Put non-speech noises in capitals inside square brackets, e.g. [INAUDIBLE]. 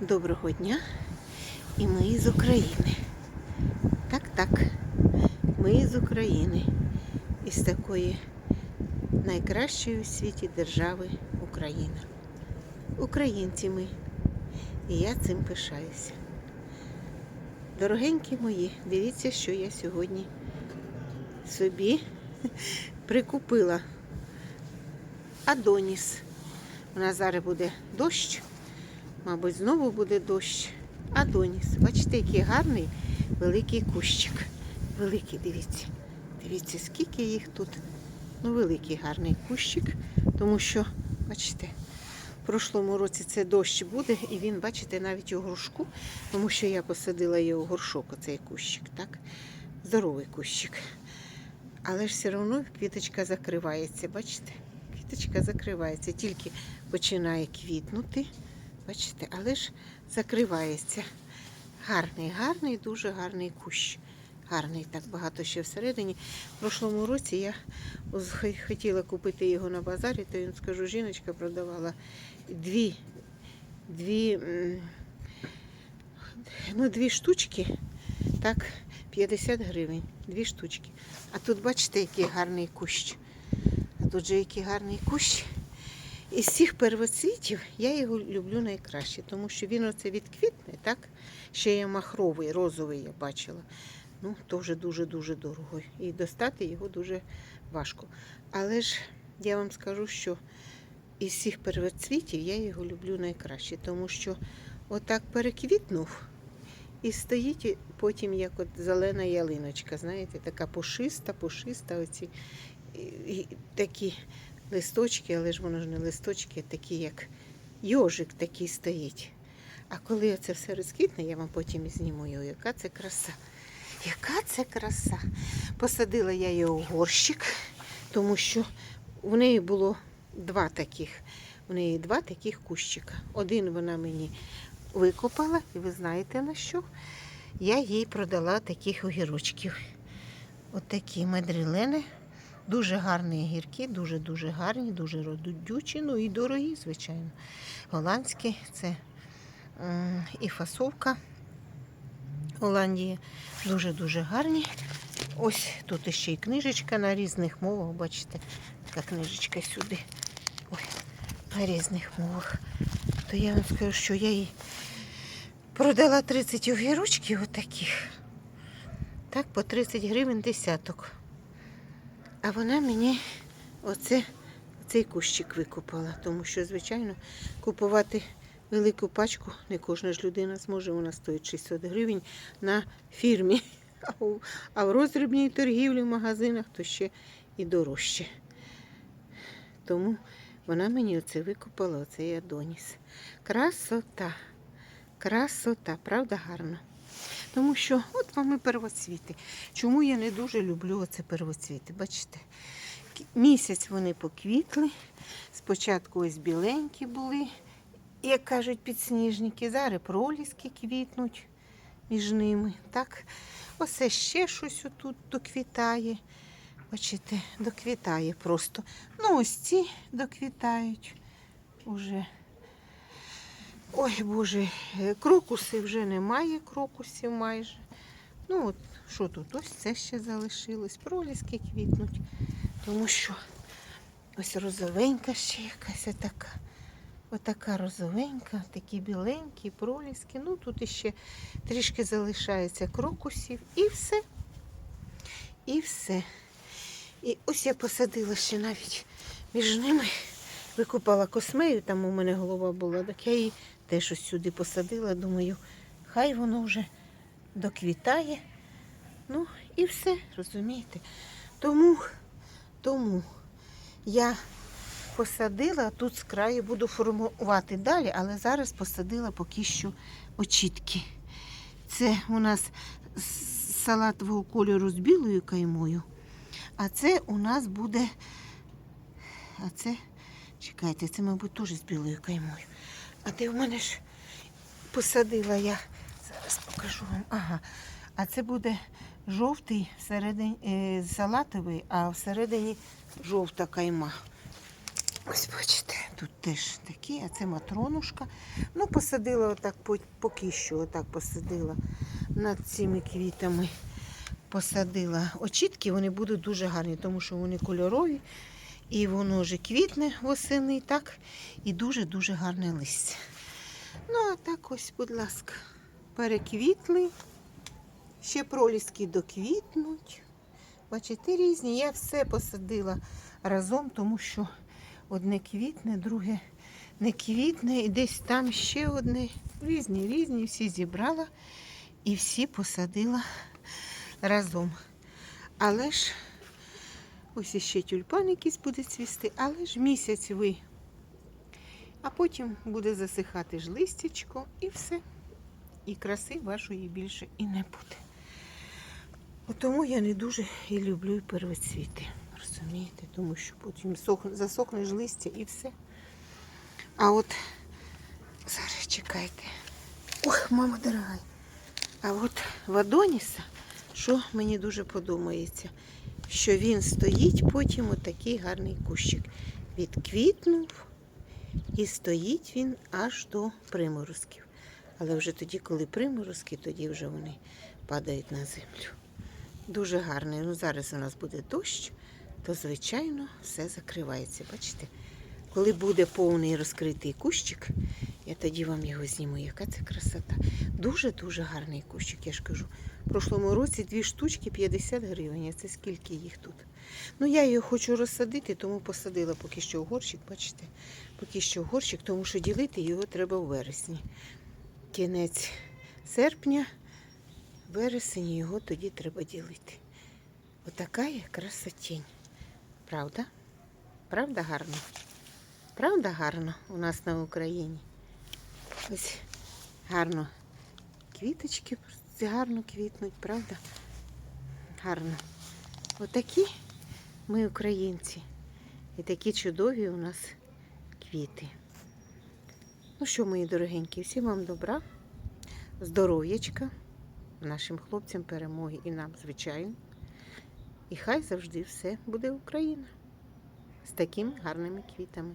Доброго дня. І ми із України. Так, так. Ми з України. Із такої найкращої у світі держави Україна. Українці ми. І я цим пишаюся. Дорогенькі мої, дивіться, що я сьогодні собі [LAUGHS] прикупила. Адоніс. У нас зараз буде дощ. Мабуть, знову буде дощ. Адоніс. Бачите, який гарний великий кущик. Великий, дивіться. Дивіться, скільки їх тут. Ну, великий гарний кущик, тому що, бачите, в прошлому році це дощ буде, і він, бачите, навіть у горшку, тому що я посадила його в горшок, оцей кущик, так? Здоровий кущик. Але ж все одно квіточка закривається, бачите? Квіточка закривається, тільки починає квітнути. Бачите, але ж закривається. Гарний, гарний, дуже гарний кущ. Гарний, так багато ще всередині. В прошлому році я хотіла купити його на базарі, то він скажу, жіночка продавала дві, дві, ну, дві штучки, так, 50 гривень. Дві штучки. А тут бачите, який гарний кущ. А тут же який гарний кущ. Із всіх первоцвітів я його люблю найкраще, тому що він оце відквітне, так? Ще є махровий, розовий я бачила. Ну, теж дуже-дуже дорого. І достати його дуже важко. Але ж я вам скажу, що із всіх первоцвітів я його люблю найкраще, тому що отак переквітнув і стоїть потім як от зелена ялиночка, знаєте, така пушиста, пушиста, оці і, і такі листочки, але ж воно ж не листочки, такі як йожик такий стоїть. А коли це все розквітне, я вам потім зніму його, яка це краса. Яка це краса. Посадила я його в горщик, тому що в неї було два таких. У неї два таких кущика. Один вона мені викопала, і ви знаєте на що? Я їй продала таких огірочків. От такі мадрилени. Дуже гарні огірки, дуже-дуже гарні, дуже родючі, ну і дорогі, звичайно. Голландські це і фасовка Голландії. Дуже-дуже гарні. Ось тут ще й книжечка на різних мовах, бачите, така книжечка сюди. Ой, на різних мовах. То я вам скажу, що я їй продала 30 огірочків отаких. Так, по 30 гривень десяток. А вона мені оце, цей кущик викупала, тому що, звичайно, купувати велику пачку не кожна ж людина зможе, вона стоїть 600 гривень на фірмі. [LAUGHS] А в роздрібній торгівлі в магазинах то ще і дорожче. Тому вона мені оце викупала, оцей Адоніс. Красота, красота, правда гарно. Тому що от вам і первоцвіти. Чому я не дуже люблю оце первоцвіти? Бачите, місяць вони поквітли. Спочатку ось біленькі були, як кажуть підсніжники. Зараз проліски квітнуть між ними. Так? Оце ще щось отут доквітає. Бачите, доквітає просто. Ну, ось ці доквітають уже. Ой, Боже, е, крокуси вже немає, крокусів майже. Ну, от що тут? Ось це ще залишилось. Проліски квітнуть. Тому що ось розовенька ще якась така. Отака розовенька, такі біленькі, проліски. Ну, тут іще трішки залишається крокусів і все. І все. І ось я посадила ще навіть між ними. Викупала космею, там у мене голова була, так я її теж ось сюди посадила. Думаю, хай воно вже доквітає. Ну і все, розумієте. Тому, тому я посадила, тут з краю буду формувати далі, але зараз посадила поки що очітки. Це у нас салатового кольору з білою каймою. А це у нас буде. А це, чекайте, це, мабуть, теж з білою каймою. А де в мене ж посадила я. Зараз покажу вам. Ага. А це буде жовтий всередині, е, салатовий, а всередині жовта кайма. Ось бачите, тут теж такі, а це матронушка. Ну, посадила отак поки що, отак посадила над цими квітами. Посадила очітки, вони будуть дуже гарні, тому що вони кольорові. І воно вже квітне восени, так, і дуже-дуже гарне листя. Ну, а так ось, будь ласка, переквітли. Ще проліски доквітнуть. Бачите, різні. Я все посадила разом, тому що одне квітне, друге не квітне, і десь там ще одне. Різні, різні, всі зібрала і всі посадила разом. Але ж ось іще тюльпан якийсь буде цвісти, але ж місяць ви. А потім буде засихати ж листячко і все. І краси вашої більше і не буде. Тому я не дуже і люблю первоцвіти. Розумієте? Тому що потім сох- засохне ж листя і все. А от зараз чекайте. Ох, мама дорога. А от в Адоніса, що мені дуже подобається, що він стоїть потім отакий гарний кущик. Відквітнув і стоїть він аж до приморозків. Але вже тоді, коли приморозки, тоді вже вони падають на землю. Дуже гарний. Ну, зараз у нас буде дощ, то, звичайно, все закривається. Бачите? Коли буде повний розкритий кущик, я тоді вам його зніму. Яка це красота. Дуже-дуже гарний кущик, я ж кажу. В прошлому році дві штучки 50 гривень. А це скільки їх тут? Ну, я його хочу розсадити, тому посадила поки що в горщик, бачите? Поки що в горщик, тому що ділити його треба у вересні. Кінець серпня, вересень його тоді треба ділити. Отака є красотінь. Правда? Правда гарно? Правда гарно у нас на Україні? Ось гарно квіточки гарно квітнуть, правда? Гарно. Отакі ми українці. І такі чудові у нас квіти. Ну що, мої дорогенькі, всім вам добра, здоров'ячка, нашим хлопцям перемоги і нам, звичайно. І хай завжди все буде Україна з такими гарними квітами.